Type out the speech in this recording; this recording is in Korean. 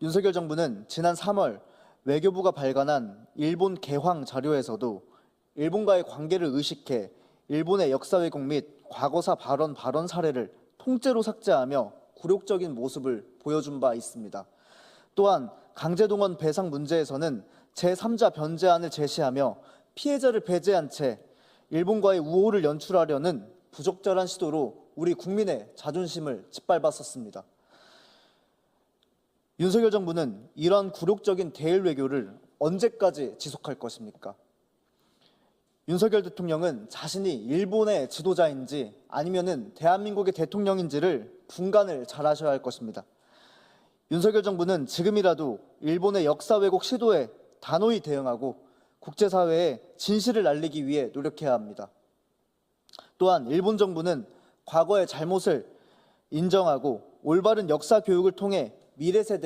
윤석열 정부는 지난 3월 외교부가 발간한 일본 개황 자료에서도 일본과의 관계를 의식해 일본의 역사 왜곡 및 과거사 발언 발언 사례를 통째로 삭제하며 굴욕적인 모습을 보여준 바 있습니다. 또한 강제동원 배상 문제에서는 제3자 변제안을 제시하며 피해자를 배제한 채 일본과의 우호를 연출하려는 부적절한 시도로 우리 국민의 자존심을 짓밟았었습니다. 윤석열 정부는 이러한 굴욕적인 대일 외교를 언제까지 지속할 것입니까? 윤석열 대통령은 자신이 일본의 지도자인지 아니면은 대한민국의 대통령인지를 분간을 잘 하셔야 할 것입니다. 윤석열 정부는 지금이라도 일본의 역사 왜곡 시도에 단호히 대응하고 국제사회에 진실을 알리기 위해 노력해야 합니다. 또한 일본 정부는 과거의 잘못을 인정하고 올바른 역사 교육을 통해 미래 세대